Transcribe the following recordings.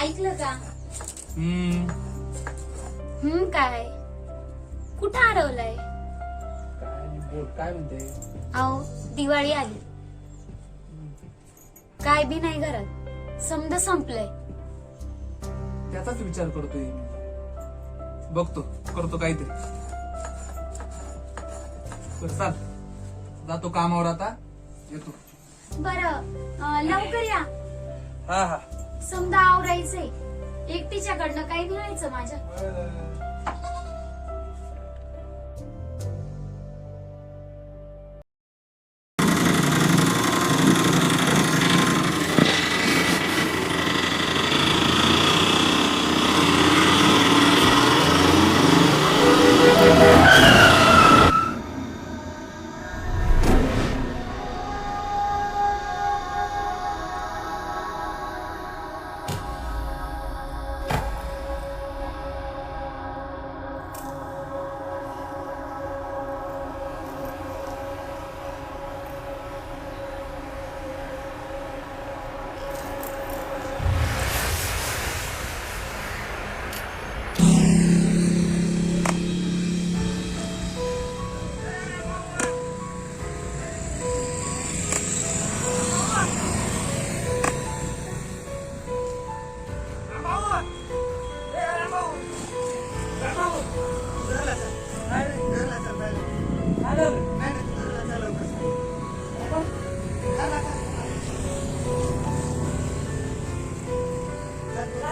ऐकलं का? हम्म. हम्म काय? कुठं हरवलंय? काय बोल काय म्हणते? अहो दिवाळी आली. काय बी नाही घरात. समद संपलंय. त्याचाच विचार करतोय मी. बघतो करतो काहीतरी. बरं चाल. जातो कामावर आता. येतो. बर लवकर या. हा हा. समजा आवरायचंय एकटीच्याकडनं काही मिळायचं माझ्या.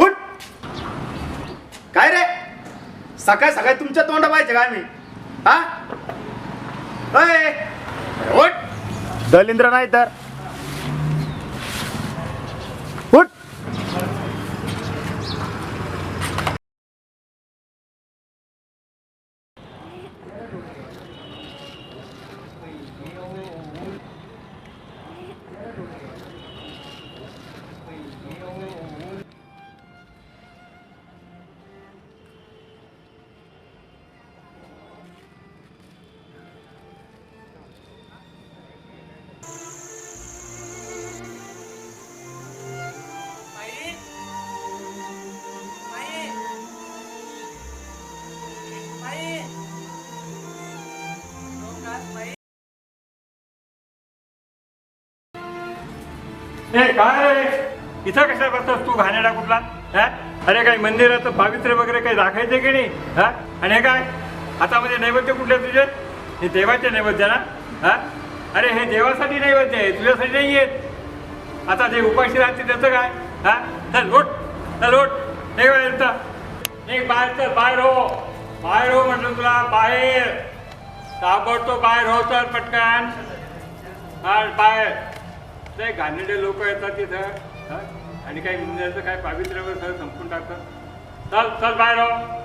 उठ! काय रे? सकाळ सकाळी तुमच्या तोंडा पाहिजे का आम्ही? हा? उठ! दलिंद्र नाही तर? उठ! ए काय रे? इथं कशा बसतोस तू? घाणेडा कुठला? हा? अरे काही मंदिराचं पावित्र्य वगैरे काही दाखायचं की नाही? हा? आणि हे काय? हातामध्ये नैवेद्य कुठले तुझे? हे देवाचे नैवेद्य ना? हा? अरे हे देवासाठी नैवेद्य आहे तुझ्यासाठी नाही येत आता जे उपाशी राहते त्याचं काय? हा? चल उठ. चल उठ. हे काय बाहेर चल बाहेर हो. बाहेर हो म्हटलं तुला बाहेर. ताबडतोब बाहेर हो चल पटकन. हा बाहेर. ते घाणेडे लोक येतात तिथं. आणि काही मंदिराचं काय पावित्र्यावर सगळं संपून टाकतात. चल चल बाहेर हो.